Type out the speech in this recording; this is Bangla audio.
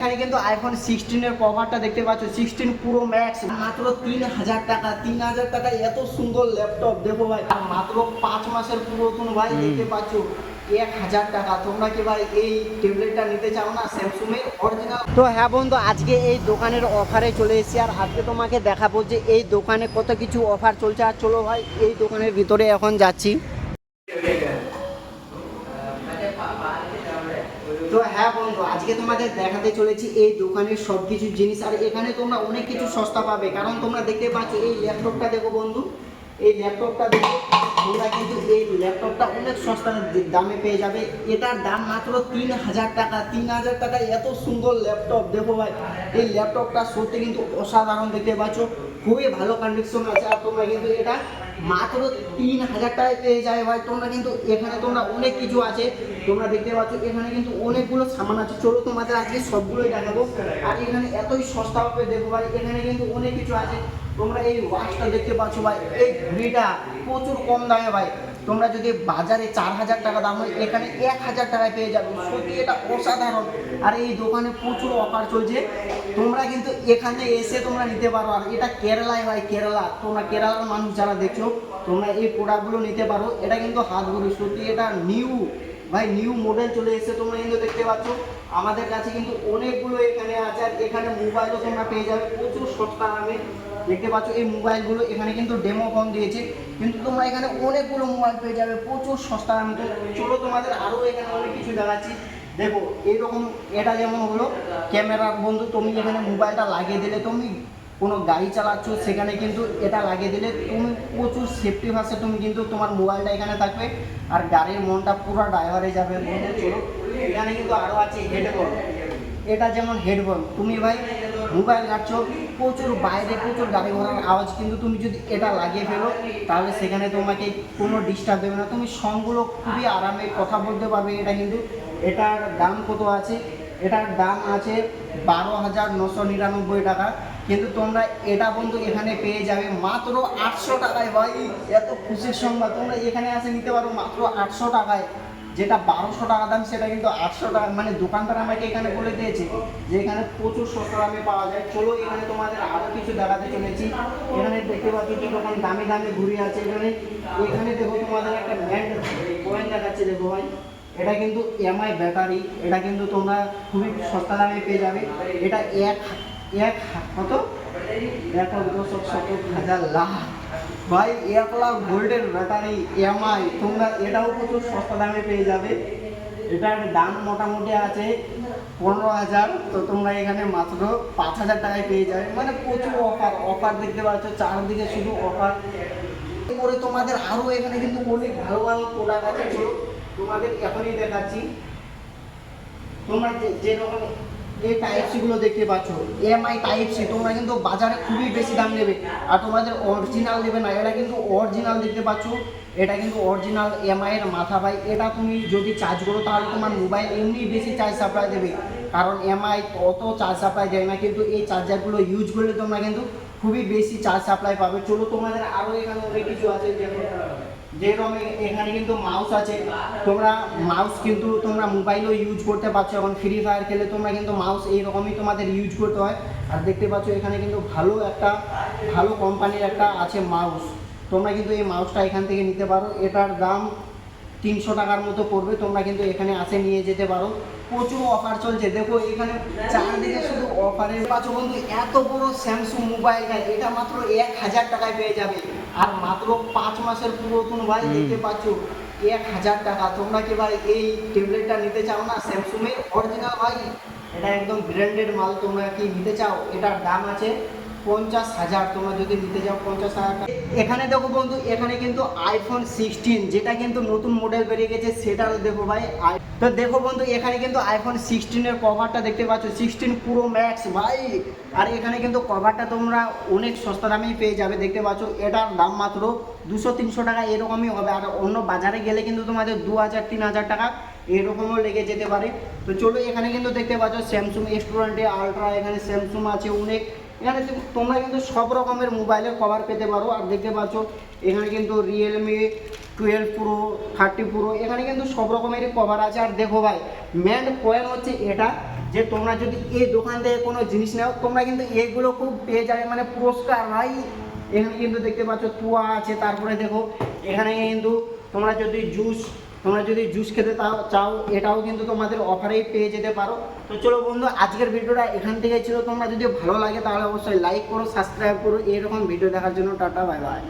এখানে কিন্তু আইফোন সিক্সটিনের কভারটা দেখতে পাচ্ছ সিক্সটিন পুরো ম্যাক্স মাত্র তিন হাজার টাকা তিন হাজার টাকা এত সুন্দর ল্যাপটপ দেখো ভাই আর মাত্র পাঁচ মাসের পুরাতন ভাই দেখতে পাচ্ছ এক হাজার টাকা। তোমরা কি ভাই এই ট্যাবলেটটা নিতে চাও না? স্যামসুং এর অরিজিনাল তো হ্যাঁ বন্ধু আজকে এই দোকানের অফারে চলে এসেছি আর আজকে তোমাকে দেখাবো যে এই দোকানে কত কিছু অফার চলছে। আর চলো ভাই এই দোকানের ভিতরে এখন যাচ্ছি। তো হ্যাঁ বন্ধু, আজকে তোমাদের দেখাতে চলেছি এই দোকানের সব কিছু জিনিস। আর এখানে তোমরা অনেক কিছু সস্তা পাবে, কারণ তোমরা দেখতে পাচ্ছ এই ল্যাপটপটা দেখো বন্ধু, এই ল্যাপটপটা দেখো, তোমরা কিন্তু এই ল্যাপটপটা অনেক সস্তা দামে পেয়ে যাবে। এটার দাম মাত্র তিন হাজার টাকা, তিন হাজার টাকা, এত সুন্দর ল্যাপটপ, দেখো ভাই, এই ল্যাপটপটা সত্যি কিন্তু অসাধারণ দেখতে পাচ্ছ, খুবই ভালো কন্ডিশন আছে। আর তোমরা কিন্তু এটা মাত্র তিন হাজার টাকায় পেয়ে যায় ভাই। তোমরা কিন্তু এখানে তোমরা অনেক কিছু আছে। তোমরা দেখতে পাচ্ছ, এখানে কিন্তু অনেকগুলো সামান আছে। চলো তোমাদের আজকে সবগুলোই দেখাবো। আর এখানে এতই সস্তা হবে, দেখো ভাই, এখানে কিন্তু অনেক কিছু আছে। তোমরা এই ওয়াচটা দেখতে পাচ্ছ ভাই, এই ঘড়িটা প্রচুর কম দামে ভাই। তোমরা যদি বাজারে চার হাজার টাকা দাম হয়, এখানে এক হাজার টাকায় পেয়ে যাবে। সত্যি এটা অসাধারণ। আর এই দোকানে প্রচুর অফার চলছে। তোমরা কিন্তু এখানে এসে তোমরা নিতে পারো। আর এটা কেরালায় হয়, কেরালা। তোমরা কেরালার মানুষ যারা দেখছ, তোমরা এই প্রোডাক্টগুলো নিতে পারো। এটা কিন্তু হাত সত্যি এটা নিউ ভাই নিউ মডেল চলে এসেছে তোমরা কিন্তু দেখতে পাচ্ছ। আমাদের কাছে কিন্তু অনেকগুলো এখানে আছে আর এখানে মোবাইলও তোমরা পেয়ে যাবে। প্রচুর সস্তা দামে দেখতে পাচ্ছ, এই মোবাইলগুলো এখানে কিন্তু ডেমো কম দিয়েছে। কিন্তু তোমরা এখানে অনেকগুলো মোবাইল পেয়ে যাবে, প্রচুর সস্তা দামে। তো চলো তোমাদের আরও এখানে অনেক কিছু দেখাচ্ছি। দেখো এইরকম এটা যেমন হলো ক্যামেরার বন্ধু, তুমি এখানে মোবাইলটা লাগিয়ে দিলে, তুমি কোনো গাড়ি চালাচ্ছ, সেখানে কিন্তু এটা লাগিয়ে দিলে তুমি প্রচুর সেফটি ভাষে তুমি কিন্তু তোমার মোবাইলটা এখানে থাকবে আর গাড়ির মনটা পুরো ড্রাইভারে যাবে বন্ধু। চলো, এখানে কিন্তু আরও আছে হেডফোন এটা যেমন হেডফোন তুমি ভাই মোবাইল ঘাটছো, প্রচুর বাইরে প্রচুর গাড়ি ঘোড়ার আওয়াজ কিন্তু তুমি যদি এটা লাগিয়ে ফেলো, তাহলে সেখানে তোমাকে কোনো ডিস্টার্ব দেবে না। তুমি সঙ্গগুলো খুবই আরামে কথা বলতে পারবে, এটা কিন্তু, এটার দাম কত আছে? এটার দাম আছে বারো হাজার নশো নিরানব্বই টাকা। কিন্তু তোমরা এটা বন্ধু এখানে পেয়ে যাবে মাত্র আটশো টাকায় ভাই। এত খুশির সংবাদ। তোমরা এখানে আসে নিতে পারো মাত্র আটশো টাকায়। যেটা বারোশো টাকা দাম, সেটা কিন্তু আটশো টাকা মানে দোকানদার আমাকে এখানে বলে দিয়েছে যে এখানে প্রচুর সস্তা দামে পাওয়া যায়। চলো এখানে তোমাদের আরও কিছু দেখাতে চলেছি। এখানে দেখতে পাচ্ছ কি রকম দামি দামি ঘুরি আছে এখানে। এখানে দেখো তোমাদের একটা ব্যান্ড পয়েন্ট দেখাচ্ছে দেখো ভাই। এটা কিন্তু এমআই ব্যাটারি এটা কিন্তু তোমরা খুবই সস্তা দামে পেয়ে যাবে। এটা এক এক কত? এক দশ শত হাজার লাখ। ভাই এক লাখ গোল্ডের ব্যাটারি এমআই তোমরা এটাও প্রচুর সস্তা দামে পেয়ে যাবে। এটার দাম মোটামুটি আছে পনেরো হাজার, তো তোমরা এখানে মাত্র পাঁচ হাজার টাকায় পেয়ে যাবে। মানে প্রচুর অফার অফার দেখতে পাচ্ছ, চারদিকে শুধু অফার করে তোমাদের আরও এখানে কিন্তু অনেক ভালো ভালো প্রোডাক্ট আছে তোমাদের এখনই দেখাচ্ছি। তোমরা যে- যেরকম এই টাইপ সি গুলো দেখতে পাচ্ছ। এমআই টাইপ সি তোমরা কিন্তু বাজারে খুবই বেশি দাম নেবে। আর তোমাদের অরিজিনাল নেবে না এটা কিন্তু অরিজিনাল দেখতে পাচ্ছ। এটা কিন্তু অরিজিনাল এমআই এর মাথা ভাই। এটা তুমি যদি চার্জ করো, তাহলে তোমার মোবাইল এমনি বেশি চার্জ সাপ্লাই দেবে। কারণ এমআই অত চার্জ সাপ্লাই দেয় না, কিন্তু এই চার্জারগুলো ইউজ করলে তোমরা কিন্তু খুবই বেশি চার্জ সাপ্লাই পাবে। চলো তোমাদের আরও এখানে অনেক কিছু আছে যেমন যেরকম এখানে কিন্তু মাউস আছে। তোমরা মাউস কিন্তু তোমরা মোবাইলেও ইউজ করতে পারছ। এখন ফ্রি ফায়ার খেলে তোমরা কিন্তু মাউস এইরকমই তোমাদের ইউজ করতে হয়। আর দেখতে পাচ্ছ এখানে কিন্তু ভালো একটা, ভালো কোম্পানির একটা আছে মাউস তোমরা কিন্তু এই মাউসটা এখান থেকে নিতে পারো। এটার দাম তিনশো টাকার মতো পড়বে। তোমরা কিন্তু এখানে আসে নিয়ে যেতে পারো। প্রচুর অফার চলছে। দেখো এখানে চারদিকে শুধু অফারে পাচ্ছ বন্ধু, এত বড় স্যামসুং মোবাইল এটা মাত্র এক হাজার টাকায় পেয়ে যাবে। আর মাত্র পাঁচ মাসের পুরাতন ভাই দেখতে পাচ্ছ এক হাজার টাকা। তোমরা কি ভাই এই ট্যাবলেটটা নিতে চাও না? স্যামসুংয়ের অরিজিনাল ভাই? এটা একদম ব্র্যান্ডেড মাল তোমরা কি নিতে চাও? এটার দাম আছে পঞ্চাশ হাজার, তোমরা যদি নিতে চাও পঞ্চাশ হাজার এখানে দেখো বন্ধু, এখানে কিন্তু আইফোন সিক্সটিন যেটা কিন্তু নতুন মডেল বেরিয়ে গেছে, সেটাও দেখো ভাই। তো দেখো বন্ধু, এখানে কিন্তু আইফোন সিক্সটিনের কভারটা দেখতে পাচ্ছ সিক্সটিন পুরো ম্যাক্স ভাই। আর এখানে কিন্তু কভারটা তোমরা অনেক সস্তা দামেই পেয়ে যাবে, দেখতে পাচ্ছ। এটার দাম মাত্র দুশো তিনশো টাকা, এরকমই হবে। আর অন্য বাজারে গেলে কিন্তু তোমাদের দু হাজার তিন হাজার টাকা এরকমও লেগে যেতে পারে। তো চলো, এখানে কিন্তু দেখতে পাচ্ছ স্যামসুং স্টুডেন্টে আলট্রা এখানে স্যামসুং আছে অনেক। এখানে তোমরা কিন্তু সব রকমের মোবাইলের কভার পেতে পারো। আর দেখতে পাচ্ছ, এখানে কিন্তু Realme twelve pro thirty pro এখানে কিন্তু সব রকমেরই কভার আছে। আর দেখো ভাই মেন পয়েন্ট হচ্ছে এটা যে তোমরা যদি এই দোকান থেকে কোনো জিনিস নাও, তোমরা কিন্তু এইগুলো খুব পেয়ে যাবে মানে পুরস্কার ভাই। এখানে কিন্তু দেখতে পাচ্ছ, তুয়া আছে। তারপরে দেখো, এখানে কিন্তু তোমরা যদি জুস তোমরা যদি জুস খেতে চাও, এটাও কিন্তু তোমাদের অফারেই পেয়ে যেতে পারো। তো চলো বন্ধু, আজকের ভিডিওটা এখান থেকে ছিল। তোমরা যদি ভালো লাগে তাহলে অবশ্যই লাইক করো সাবস্ক্রাইব করো। এরকম ভিডিও দেখার জন্য টাটা বাই বাই